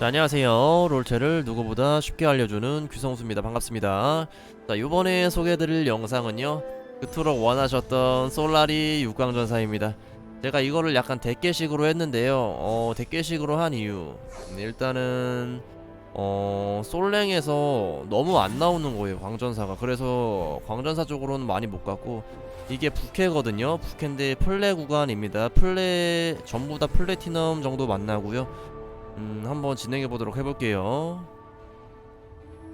자, 안녕하세요. 롤체를 누구보다 쉽게 알려주는 귀성수입니다. 반갑습니다. 자, 이번에 소개해드릴 영상은요. 그토록 원하셨던 솔라리 육광전사입니다. 제가 이거를 약간 대깨식으로 했는데요. 어, 대깨식으로 한 이유. 일단은, 어, 솔랭에서 너무 안 나오는 거예요. 광전사가. 그래서 광전사 쪽으로는 많이 못 갔고, 이게 부캐거든요. 부캐인데 플레 구간입니다. 플레, 전부 다 플래티넘 정도 만나고요. 음, 한번 진행해 보도록 해볼게요.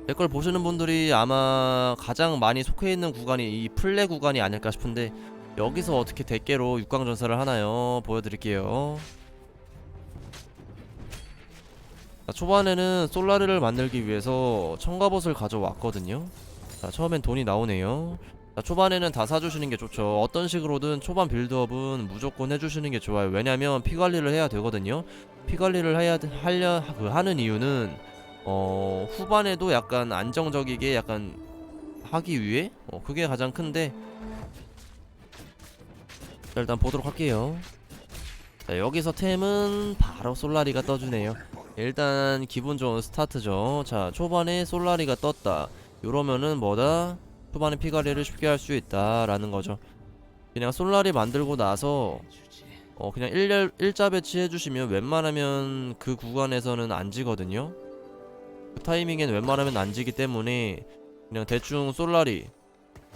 댓글 보시는 분들이 아마 가장 많이 속해 있는 구간이 이 플레 구간이 아닐까 싶은데 여기서 어떻게 대깨로 육광전사를 하나요? 보여드릴게요. 자, 초반에는 솔라르를 만들기 위해서 청가봇을 가져왔거든요. 자, 처음엔 돈이 나오네요. 자, 초반에는 다 사주시는 게 좋죠. 어떤 식으로든 초반 빌드업은 무조건 해주시는 게 좋아요. 왜냐면 피 관리를 해야 되거든요. 피 관리를 해야 돼- 하려 그 하는 이유는 어 후반에도 약간 안정적이게 약간 하기 위해 어 그게 가장 큰데 자, 일단 보도록 할게요. 자 여기서 템은 바로 솔라리가 떠주네요. 일단 기분 좋은 스타트죠. 자 초반에 솔라리가 떴다. 이러면은 뭐다? 초반에 피관리를 쉽게 할 수 있다라는 거죠. 그냥 솔라리 만들고 나서 어 그냥 일, 일자 배치 해주시면 웬만하면 그 구간에서는 안 지거든요. 그 타이밍엔 웬만하면 안 지기 때문에 그냥 대충 솔라리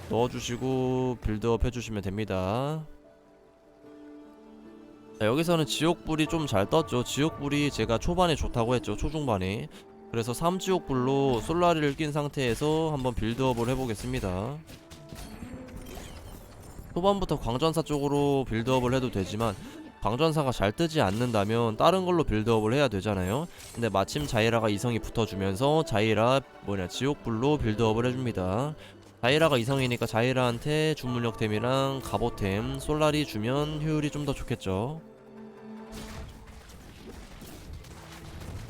넣어주시고 빌드업 해주시면 됩니다. 자, 여기서는 지옥불이 좀 잘 떴죠. 지옥불이 제가 초반에 좋다고 했죠. 초중반에 그래서 3지옥불로 솔라리를 낀 상태에서 한번 빌드업을 해보겠습니다. 초반부터 광전사 쪽으로 빌드업을 해도 되지만 광전사가 잘 뜨지 않는다면 다른 걸로 빌드업을 해야 되잖아요. 근데 마침 자이라가 이성이 붙어주면서 자이라 뭐냐 지옥불로 빌드업을 해줍니다. 자이라가 이성이니까 자이라한테 주문력템이랑 갑오템 솔라리 주면 효율이 좀 더 좋겠죠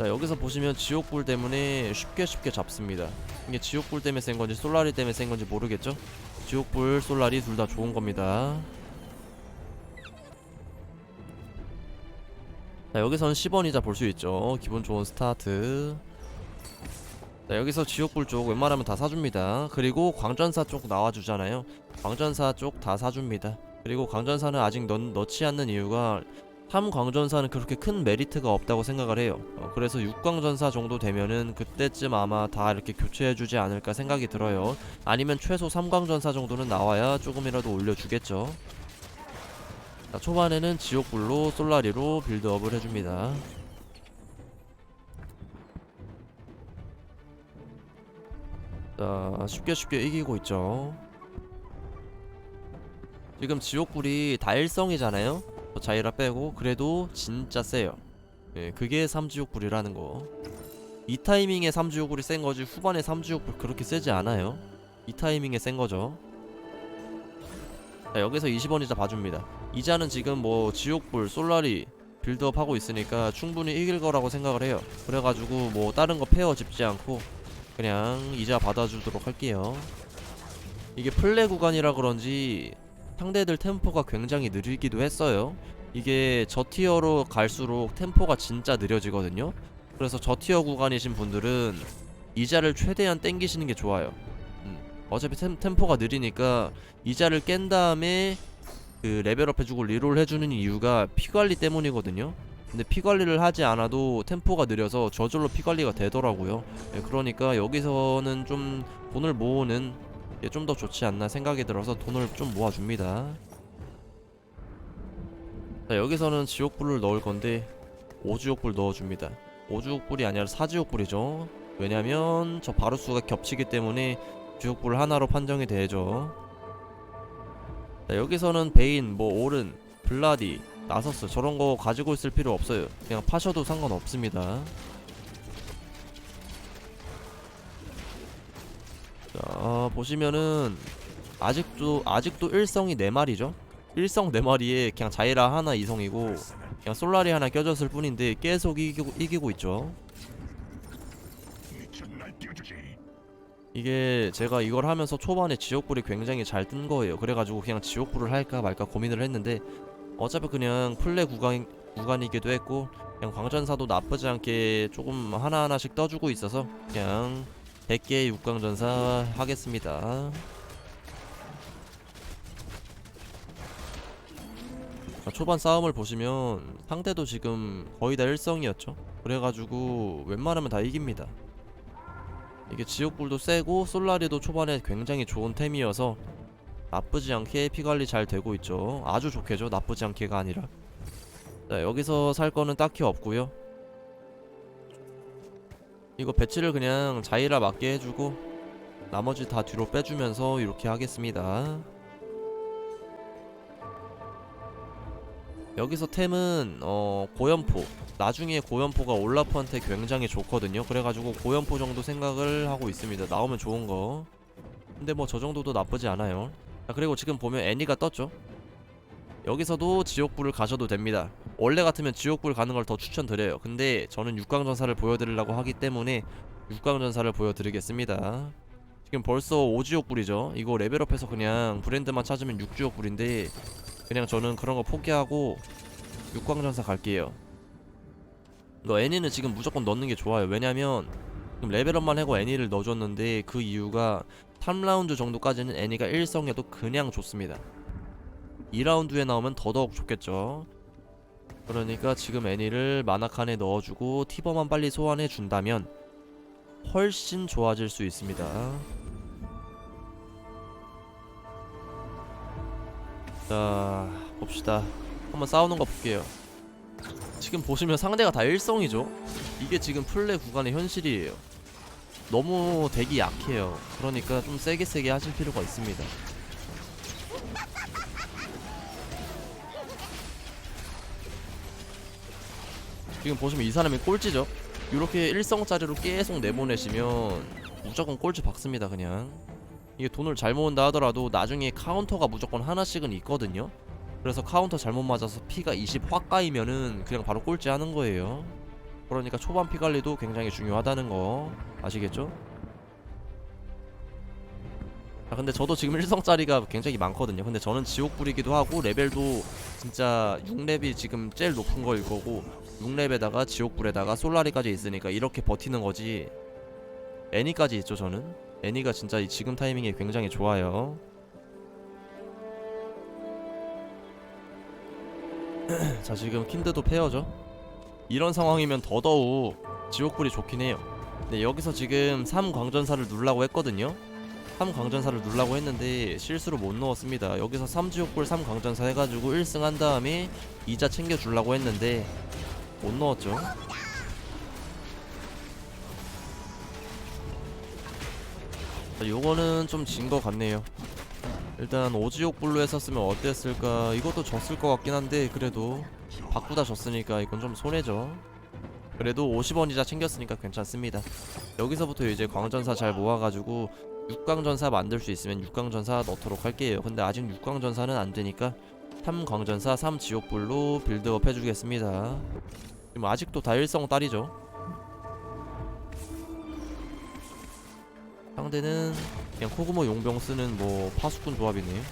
자 여기서 보시면 지옥불 때문에 쉽게 쉽게 잡습니다 이게 지옥불 때문에 센 건지 솔라리 때문에 센 건지 모르겠죠 지옥불, 솔라리 둘 다 좋은 겁니다. 자, 여기서는 10원이자 볼 수 있죠. 기분 좋은 스타트. 자, 여기서 지옥불 쪽 웬만하면 다 사줍니다. 그리고 광전사 쪽 나와주잖아요. 광전사 쪽 다 사줍니다. 그리고 광전사는 아직 넣, 넣지 않는 이유가 3광전사는 그렇게 큰 메리트가 없다고 생각을 해요. 어, 그래서 6광전사 정도 되면은 그때쯤 아마 다 이렇게 교체해주지 않을까 생각이 들어요. 아니면 최소 3광전사 정도는 나와야 조금이라도 올려주겠죠. 자, 초반에는 지옥불로 솔라리로 빌드업을 해줍니다. 자, 쉽게 쉽게 이기고 있죠. 지금 지옥불이 다일성이잖아요. 저 자이라 빼고 그래도 진짜 세요. 예, 그게 3지옥불이라는 거. 이 타이밍에 3지옥불이 센 거지 후반에 3지옥불 그렇게 세지 않아요. 이 타이밍에 센 거죠. 자, 여기서 20원 이자 봐줍니다. 이자는 지금 뭐 지옥불, 솔라리 빌드업 하고 있으니까 충분히 이길 거라고 생각을 해요. 그래가지고 뭐 다른 거 페어 집지 않고 그냥 이자 받아주도록 할게요. 이게 플레 구간이라 그런지 상대들 템포가 굉장히 느리기도 했어요. 이게 저 티어로 갈수록 템포가 진짜 느려지거든요. 그래서 저 티어 구간이신 분들은 이자를 최대한 땡기시는 게 좋아요. 음, 어차피 템, 템포가 느리니까 이자를 깬 다음에 그 레벨업 해주고 리롤 해주는 이유가 피 관리 때문이거든요. 근데 피 관리를 하지 않아도 템포가 느려서 저절로 피 관리가 되더라고요. 예, 그러니까 여기서는 좀 돈을 모으는 게 좀 더 좋지 않나 생각이 들어서 돈을 좀 모아줍니다. 자, 여기서는 지옥불을 넣을 건데 오지옥불 넣어줍니다. 오지옥불이 아니라 사지옥불이죠. 왜냐면 저 바루스가 겹치기 때문에 지옥불 하나로 판정이 되죠. 자, 여기서는 베인, 뭐 오른, 블라디, 나서스 저런 거 가지고 있을 필요 없어요. 그냥 파셔도 상관없습니다. 자, 보시면은 아직도 아직도 일성이 네 마리죠. 일성 네 마리에 그냥 자이라 하나 이성이고 그냥 솔라리 하나 껴졌을 뿐인데 계속 이기고 이기고 있죠. 이게 제가 이걸 하면서 초반에 지옥불이 굉장히 잘 뜬 거예요. 그래가지고 그냥 지옥불을 할까 말까 고민을 했는데 어차피 그냥 플레 구간 구간이기도 했고 그냥 광전사도 나쁘지 않게 조금 하나하나씩 떠주고 있어서 그냥 100개 육광전사 하겠습니다. 자, 초반 싸움을 보시면 상대도 지금 거의 다 일성이었죠? 그래가지고 웬만하면 다 이깁니다. 이게 지옥불도 세고 솔라리도 초반에 굉장히 좋은 템이어서 나쁘지 않게 피관리 잘 되고 있죠. 아주 좋게죠. 나쁘지 않게가 아니라. 자 여기서 살 거는 딱히 없고요 이거 배치를 그냥 자이라 맞게 해주고 나머지 다 뒤로 빼주면서 이렇게 하겠습니다. 여기서 템은 어 고연포. 나중에 고연포가 올라프한테 굉장히 좋거든요. 그래가지고 고연포 정도 생각을 하고 있습니다. 나오면 좋은 거. 근데 뭐 저 정도도 나쁘지 않아요. 자 그리고 지금 보면 애니가 떴죠 여기서도 지옥불을 가셔도 됩니다. 원래 같으면 지옥불 가는 걸 더 추천드려요. 근데 저는 육광전사를 보여드리려고 하기 때문에 육광전사를 보여드리겠습니다. 지금 벌써 오지옥불이죠. 이거 레벨업해서 그냥 브랜드만 찾으면 육지옥불인데 그냥 저는 그런 거 포기하고 육광전사 갈게요. 이거 애니는 지금 무조건 넣는 게 좋아요. 왜냐면 레벨업만 하고 애니를 넣어줬는데 그 이유가 3라운드 정도까지는 애니가 1성에도 그냥 좋습니다 2라운드에 나오면 더더욱 좋겠죠. 그러니까 지금 애니를 마나칸에 넣어주고 티버만 빨리 소환해 준다면 훨씬 좋아질 수 있습니다. 자 봅시다. 한번 싸우는 거 볼게요. 지금 보시면 상대가 다 일성이죠? 이게 지금 플레 구간의 현실이에요. 너무 덱이 약해요. 그러니까 좀 세게 세게 하실 필요가 있습니다 지금 보시면 이 사람이 꼴찌죠. 이렇게 일성짜리로 계속 내보내시면 무조건 꼴찌 박습니다 그냥. 이게 돈을 잘 모은다 하더라도 나중에 카운터가 무조건 하나씩은 있거든요. 그래서 카운터 잘못 맞아서 피가 20 확 까이면은 그냥 바로 꼴찌 하는 거예요. 그러니까 초반 피 관리도 굉장히 중요하다는 거 아시겠죠? 아 근데 저도 지금 일성짜리가 굉장히 많거든요. 근데 저는 지옥불이기도 하고 레벨도 진짜 6렙이 지금 제일 높은 거일 거고 6렙에다가 지옥불에다가 솔라리까지 있으니까 이렇게 버티는 거지. 애니까지 있죠 저는. 애니가 진짜 이 지금 타이밍에 굉장히 좋아요. 자 지금 킨드도 페어죠. 이런 상황이면 더더욱 지옥불이 좋긴 해요. 근데 여기서 지금 3광전사를 누르려고 했거든요 3광전사를 누르려고 했는데 실수로 못 넣었습니다. 여기서 3지옥불 3광전사 해가지고 1승 한 다음에 이자 챙겨주려고 했는데 못 넣었죠. 자, 요거는 좀진거 같네요. 일단 오지옥불로 했었으면 어땠을까? 이것도 졌을 것 같긴 한데 그래도 바꾸다 졌으니까 이건 좀 손해죠. 그래도 50원 이자 챙겼으니까 괜찮습니다. 여기서부터 이제 광전사 잘 모아가지고 6광전사 만들 수 있으면 6광전사 넣도록 할게요. 근데 아직 6광전사는 안되니까 3광전사 3지옥불로 빌드업 해주겠습니다. 지금 아직도 다 일성 딸이죠? 상대는 그냥 코그모 용병 쓰는 뭐 파수꾼 조합이네요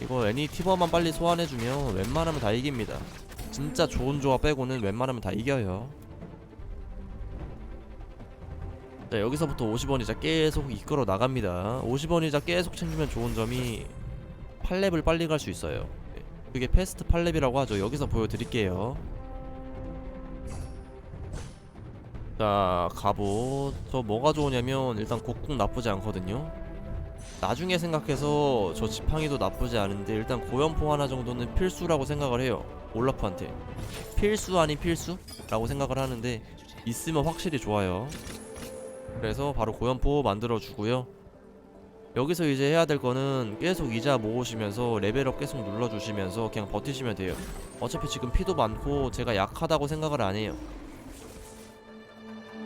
이거 애니 티버만 빨리 소환해주면 웬만하면 다 이깁니다. 진짜 좋은 조합 빼고는 웬만하면 다 이겨요 자 여기서부터 50원이자 계속 이끌어 나갑니다. 50원이자 계속 챙기면 좋은 점이 8렙을 빨리 갈 수 있어요. 네, 그게 패스트 8렙이라고 하죠. 여기서 보여드릴게요. 자 갑옷. 저 뭐가 좋으냐면 일단 곡궁 나쁘지 않거든요. 나중에 생각해서 저 지팡이도 나쁘지 않은데 일단 고연포 하나 정도는 필수라고 생각을 해요. 올라프한테. 필수 아닌 필수? 라고 생각을 하는데 있으면 확실히 좋아요 그래서 바로 고연포 만들어 주고요. 여기서 이제 해야 될 거는 계속 이자 모으시면서 레벨업 계속 눌러주시면서 그냥 버티시면 돼요. 어차피 지금 피도 많고 제가 약하다고 생각을 안 해요.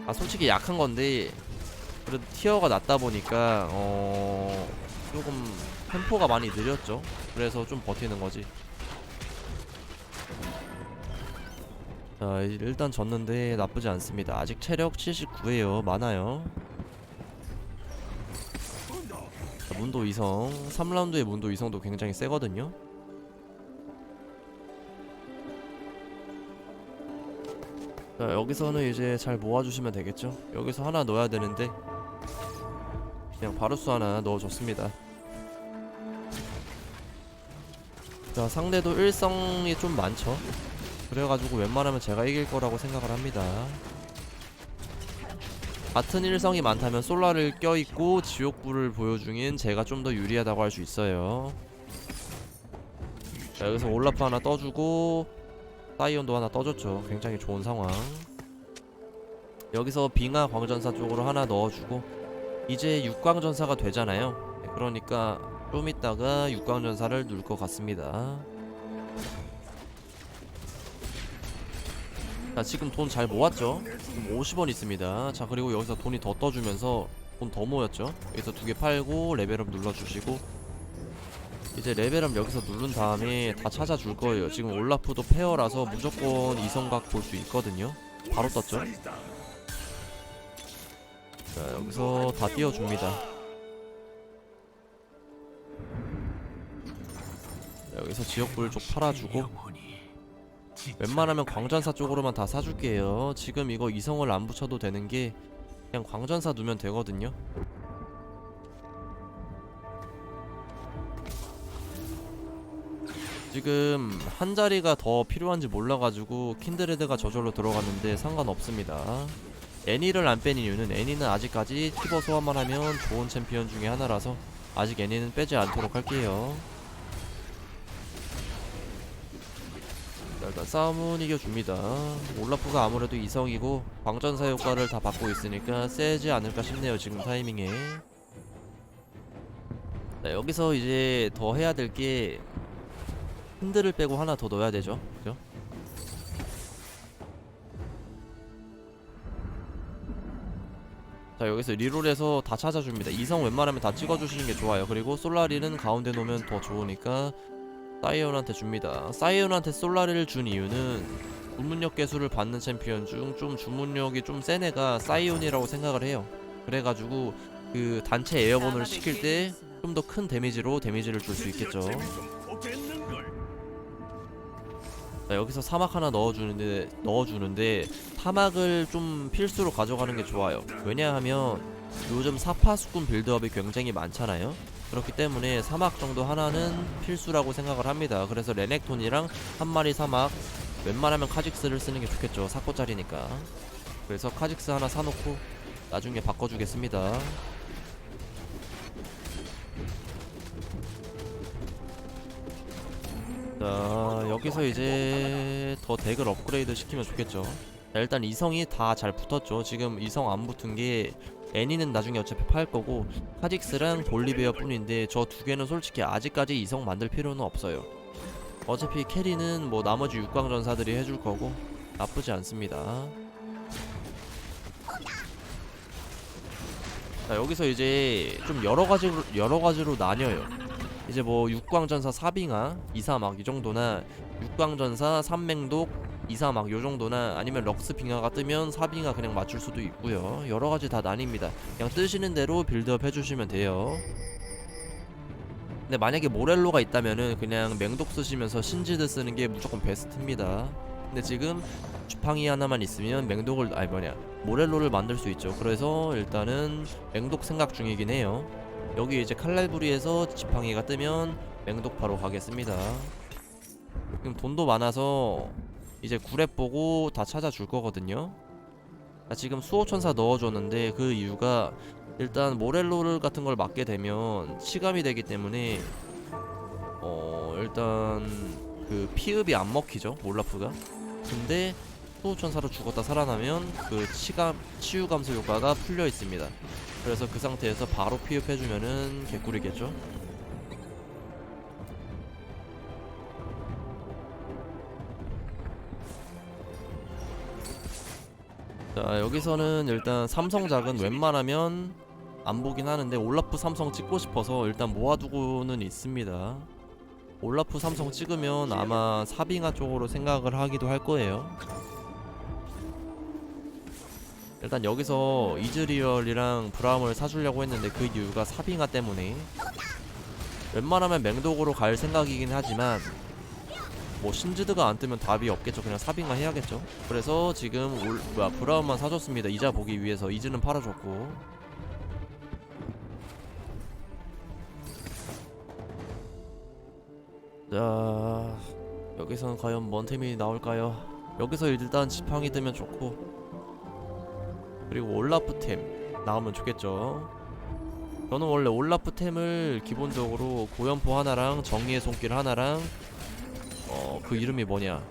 아 솔직히 약한 건데 그래도 티어가 낮다 보니까 어 조금 템포가 많이 느렸죠. 그래서 좀 버티는 거지 자 일단 졌는데 나쁘지 않습니다. 아직 체력 79에요. 많아요. 자, 문도 이성. 3라운드의 문도 이성도 굉장히 세거든요. 자 여기서는 이제 잘 모아주시면 되겠죠? 여기서 하나 넣어야 되는데 그냥 바루스 하나 넣어줬습니다. 자 상대도 일성이 좀 많죠 그래가지고 웬만하면 제가 이길 거라고 생각을 합니다. 같은 일성이 많다면 솔라를 껴있고 지옥불을 보여 중인 제가 좀 더 유리하다고 할 수 있어요. 자 여기서 올라프 하나 떠주고 사이온도 하나 떠줬죠. 굉장히 좋은 상황. 여기서 빙하 광전사 쪽으로 하나 넣어주고 이제 육광전사가 되잖아요. 네, 그러니까 좀 있다가 육광전사를 누를 것 같습니다 자 지금 돈 잘 모았죠? 지금 50원 있습니다. 자 그리고 여기서 돈이 더 떠주면서 돈 더 모였죠? 여기서 두 개 팔고 레벨업 눌러주시고. 이제 레벨업 여기서 누른 다음에 다 찾아줄 거예요. 지금 올라프도 페어라서 무조건 이성각 볼 수 있거든요. 바로 떴죠? 자 여기서 다 띄워줍니다. 자, 여기서 지역불 쪽 팔아주고 웬만하면 광전사 쪽으로만 다 사줄게요. 지금 이거 이성을 안 붙여도 되는 게 그냥 광전사 두면 되거든요. 지금 한 자리가 더 필요한지 몰라가지고 킨드레드가 저절로 들어갔는데 상관없습니다. 애니를 안 뺀 이유는 애니는 아직까지 티버 소환만 하면 좋은 챔피언 중에 하나라서 아직 애니는 빼지 않도록 할게요 일단 싸움은 이겨줍니다. 올라프가 아무래도 이성이고 광전사 효과를 다 받고 있으니까 세지 않을까 싶네요 지금 타이밍에. 자, 여기서 이제 더 해야 될게 핸들을 빼고 하나 더 넣어야 되죠? 그죠? 자 여기서 리롤해서 다 찾아줍니다. 이성 웬만하면 다 찍어주시는 게 좋아요. 그리고 솔라리는 가운데 놓으면 더 좋으니까 사이온한테 줍니다. 사이온한테 솔라리를 준 이유는 주문력 개수를 받는 챔피언 중 좀 주문력이 좀 센 애가 사이온이라고 생각을 해요. 그래가지고 그 단체 에어본을 시킬 때 좀 더 큰 데미지로 데미지를 줄 수 있겠죠. 자 여기서 사막 하나 넣어주는데 넣어주는데 사막을 좀 필수로 가져가는 게 좋아요. 왜냐하면 요즘 사파수꾼 빌드업이 굉장히 많잖아요. 그렇기 때문에 사막 정도 하나는 필수라고 생각을 합니다. 그래서 레넥톤이랑 한 마리 사막 웬만하면 카직스를 쓰는 게 좋겠죠. 4코짜리니까. 그래서 카직스 하나 사놓고 나중에 바꿔주겠습니다. 자 여기서 이제 더 덱을 업그레이드 시키면 좋겠죠. 자, 일단 이성이 다 잘 붙었죠. 지금 이성 안 붙은 게 애니는 나중에 어차피 팔 거고 카직스랑 볼리베어 뿐인데 저 두 개는 솔직히 아직까지 이성 만들 필요는 없어요. 어차피 캐리는 뭐 나머지 육광전사들이 해줄 거고 나쁘지 않습니다. 자 여기서 이제 좀 여러 가지로 여러 가지로 나뉘어요. 이제 뭐 육광전사 사빙하 이사막 이 정도나 육광전사 삼맹독 이사막 요 정도나 아니면 럭스 빙하가 뜨면 사빙하 그냥 맞출 수도 있고요. 여러 가지 다 나뉩니다. 그냥 뜨시는 대로 빌드업 해주시면 돼요. 근데 만약에 모렐로가 있다면은 그냥 맹독 쓰시면서 신지드 쓰는 게 무조건 베스트입니다. 근데 지금 주팡이 하나만 있으면 맹독을 아니 뭐냐 모렐로를 만들 수 있죠. 그래서 일단은 맹독 생각 중이긴 해요. 여기 이제 칼날부리에서 지팡이가 뜨면 맹독 바로 가겠습니다. 지금 돈도 많아서 이제 구랩 보고 다 찾아줄 거거든요. 자, 지금 수호천사 넣어줬는데 그 이유가 일단 모렐로를 같은 걸 맞게 되면 치감이 되기 때문에 어 일단 그 피읍이 안 먹히죠 올라프가. 근데 수호천사로 죽었다 살아나면 그 치감 치유 감소 효과가 풀려 있습니다. 그래서 그 상태에서 바로 피읍해주면은 개꿀이겠죠 자 여기서는 일단 삼성작은 웬만하면 안 보긴 하는데 올라프 삼성 찍고 싶어서 일단 모아두고는 있습니다. 올라프 삼성 찍으면 아마 사빙하 쪽으로 생각을 하기도 할 거예요. 일단 여기서 이즈리얼이랑 브라움을 사주려고 했는데 그 이유가 사빙하 때문에. 웬만하면 맹독으로 갈 생각이긴 하지만 뭐 신지드가 안 뜨면 답이 없겠죠. 그냥 사빙가 해야겠죠. 그래서 지금 올 뭐야 브라운만 사줬습니다. 이자 보기 위해서 이즈는 팔아줬고. 자 여기서는 과연 뭔 템이 나올까요? 여기서 일단 지팡이 뜨면 좋고. 그리고 올라프 템 나오면 좋겠죠. 저는 원래 올라프 템을 기본적으로 고연포 하나랑 정의의 손길 하나랑 어 그 이름이 뭐냐?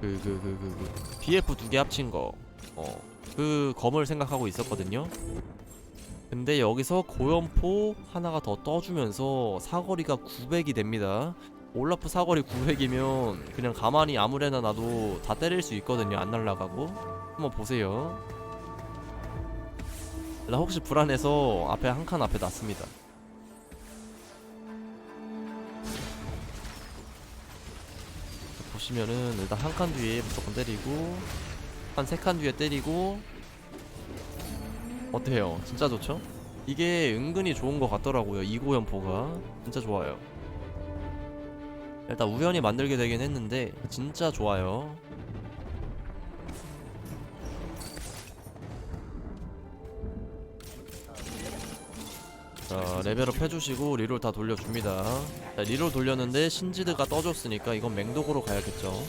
그 그 그 그 그, BF 두 개 합친 거어그 검을 생각하고 있었거든요. 근데 여기서 고연포 하나가 더 떠주면서 사거리가 900이 됩니다. 올라프 사거리 900이면 그냥 가만히 아무래나 놔도 다 때릴 수 있거든요. 안 날라가고. 한번 보세요. 나 혹시 불안해서 앞에 한 칸 앞에 놨습니다 보시면은 일단 한 칸 뒤에 무조건 때리고 한 세 칸 뒤에 때리고 어때요? 진짜 좋죠? 이게 은근히 좋은 것 같더라고요 이고연포가 진짜 좋아요 일단 우연히 만들게 되긴 했는데 진짜 좋아요 자 레벨업 해주시고 리롤 다 돌려줍니다. 자 리롤 돌렸는데 신지드가 떠줬으니까 이건 맹독으로 가야겠죠.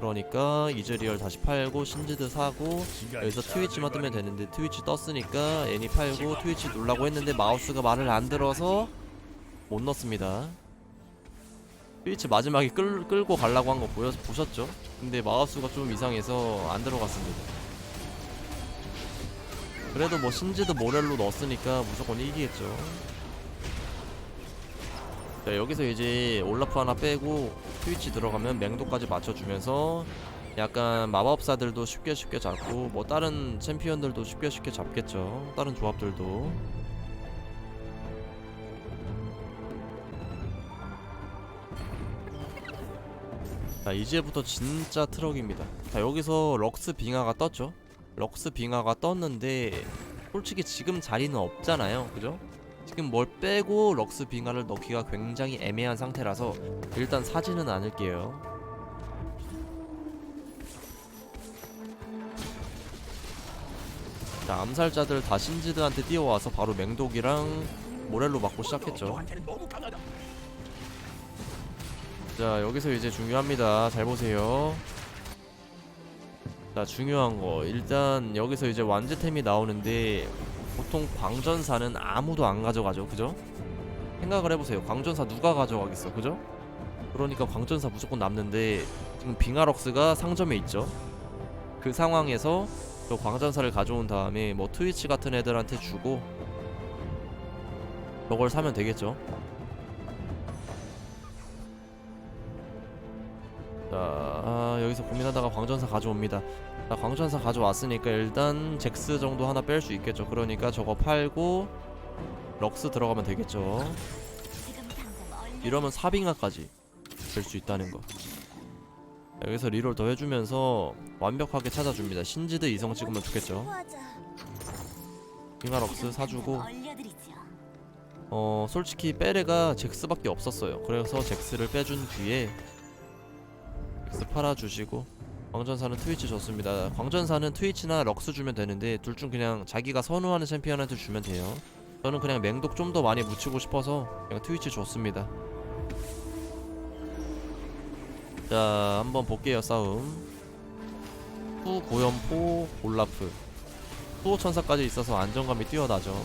그러니까 이즈 리얼 다시 팔고 신지드 사고 여기서 트위치만 뜨면 되는데 트위치 떴으니까 애니 팔고 트위치 놀라고 했는데 마우스가 말을 안 들어서 못 넣습니다. 트위치 마지막에 끌, 끌고 가려고 한 거 보셨죠? 근데 마우스가 좀 이상해서 안 들어갔습니다 그래도 뭐 신지드 모렐로 넣었으니까 무조건 이기겠죠. 자 여기서 이제 올라프 하나 빼고 트위치 들어가면 맹도까지 맞춰주면서 약간 마법사들도 쉽게 쉽게 잡고 뭐 다른 챔피언들도 쉽게 쉽게 잡겠죠. 다른 조합들도. 자 이제부터 진짜 트럭입니다. 자 여기서 럭스 빙하가 떴죠 럭스 빙하가 떴는데 솔직히 지금 자리는 없잖아요. 그죠? 지금 뭘 빼고 럭스 빙하를 넣기가 굉장히 애매한 상태라서 일단 사지는 않을게요. 자 암살자들 다 신지드한테 뛰어와서 바로 맹독이랑 모렐로 맞고 시작했죠. 자 여기서 이제 중요합니다. 잘 보세요 자 중요한 거. 일단 여기서 이제 완제템이 나오는데 보통 광전사는 아무도 안 가져가죠. 그죠? 생각을 해보세요. 광전사 누가 가져가겠어? 그죠? 그러니까 광전사 무조건 남는데 지금 빙하럭스가 상점에 있죠. 그 상황에서 저 광전사를 가져온 다음에 뭐 트위치 같은 애들한테 주고 저걸 사면 되겠죠. 자 아, 여기서 고민하다가 광전사 가져옵니다. 자 광전사 가져왔으니까 일단 잭스 정도 하나 뺄 수 있겠죠. 그러니까 저거 팔고 럭스 들어가면 되겠죠. 이러면 사빙하까지 될 수 있다는 거. 여기서 리롤 더 해주면서 완벽하게 찾아줍니다. 신지드 이성 찍으면 좋겠죠. 빙하럭스 사주고. 어 솔직히 빼레가 잭스밖에 없었어요. 그래서 잭스를 빼준 뒤에 잭스 팔아주시고 광전사는 트위치 좋습니다. 광전사는 트위치나 럭스 주면 되는데 둘 중 그냥 자기가 선호하는 챔피언한테 주면 돼요. 저는 그냥 맹독 좀 더 많이 묻히고 싶어서 그냥 트위치 좋습니다. 자 한번 볼게요 싸움. 후 고연포 올라프. 수호 천사까지 있어서 안정감이 뛰어나죠.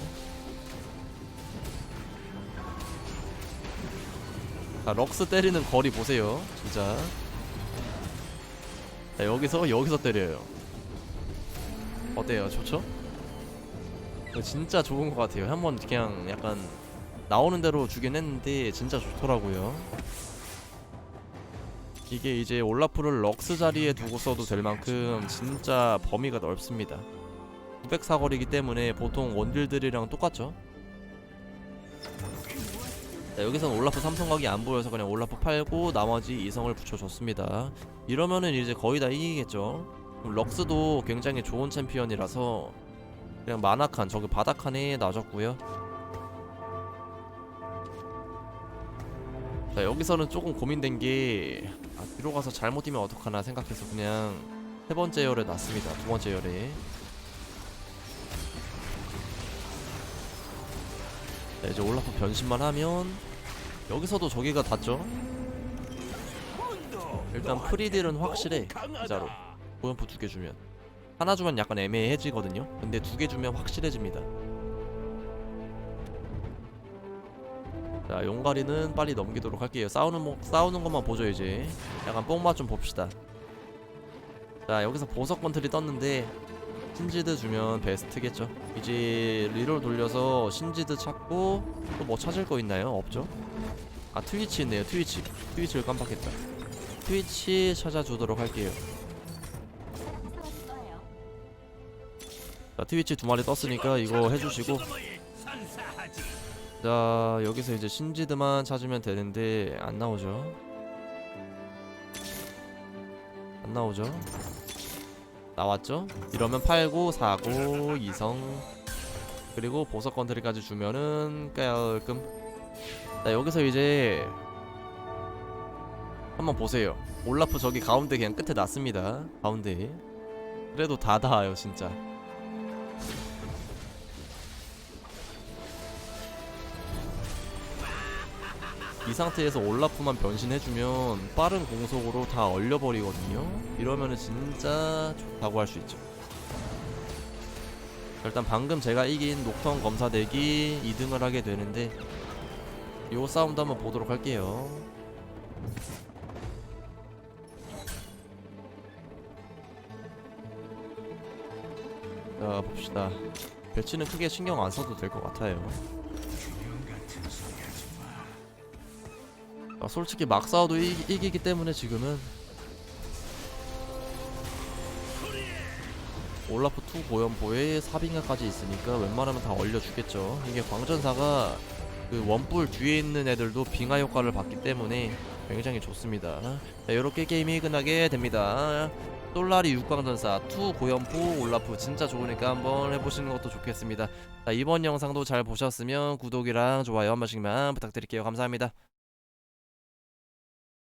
자 럭스 때리는 거리 보세요 진짜 자 여기서 여기서 때려요. 어때요? 좋죠? 진짜 좋은 것 같아요. 한번 그냥 약간 나오는 대로 주긴 했는데 진짜 좋더라고요. 이게 이제 올라프를 럭스 자리에 두고 써도 될 만큼 진짜 범위가 넓습니다. 900 사거리기 때문에 보통 원딜들이랑 똑같죠 자 여기선 올라프 삼성각이 안 보여서 그냥 올라프 팔고 나머지 이성을 붙여줬습니다 이러면은 이제 거의 다 이기겠죠 럭스도 굉장히 좋은 챔피언이라서 그냥 마나칸 저기 바닥칸에 놔줬고요 자자 여기서는 조금 고민된 게 아, 뒤로 가서 잘못 뛰면 어떡하나 생각해서 그냥 세 번째 열에 놨습니다. 두 번째 열에. 자, 이제 올라프 변신만 하면 여기서도 저기가 닿죠? 일단 프리딜은 확실해 진짜로. 고연포 두 개 주면. 하나 주면 약간 애매해지거든요? 근데 두 개 주면 확실해집니다. 자 용가리는 빨리 넘기도록 할게요. 싸우는 mo, 싸우는 것만 보죠 이제. 약간 뽕맛 좀 봅시다. 자 여기서 보석 건틀이 떴는데 신지드 주면 베스트겠죠. 이제 리롤 돌려서 신지드 찾고 또 뭐 찾을 거 있나요? 없죠? 아 트위치 있네요. 트위치. 트위치를 깜빡했다. 트위치 찾아주도록 할게요. 자 트위치 두 마리 떴으니까 이거 해주시고. 자 여기서 이제 신지드만 찾으면 되는데 안 나오죠? 안 나오죠 나왔죠? 이러면 89 49 이성. 그리고 보석 건드리까지 주면은 깔끔. 자 여기서 이제 한번 보세요. 올라프 저기 가운데 그냥 끝에 놨습니다. 가운데. 그래도 다 닿아요 진짜 이 상태에서 올라프만 변신해주면 빠른 공속으로 다 얼려버리거든요. 이러면은 진짜 좋다고 할 수 있죠. 일단 방금 제가 이긴 녹턴 검사대기 2등을 하게 되는데 요 싸움도 한번 보도록 할게요. 자 봅시다. 배치는 크게 신경 안 써도 될 것 같아요 솔직히 막 싸워도 이, 이기기 때문에 지금은 올라프 2 고연 보에 사빙가까지 있으니까 웬만하면 다 얼려주겠죠. 이게 광전사가 그 원뿔 뒤에 있는 애들도 빙하 효과를 받기 때문에 굉장히 좋습니다. 자 이렇게 게임이 끝나게 됩니다. 솔라리 육광전사 2 고연포 올라프 진짜 좋으니까 한번 해보시는 것도 좋겠습니다. 자 이번 영상도 잘 보셨으면 구독이랑 좋아요 한 번씩만 부탁드릴게요. 감사합니다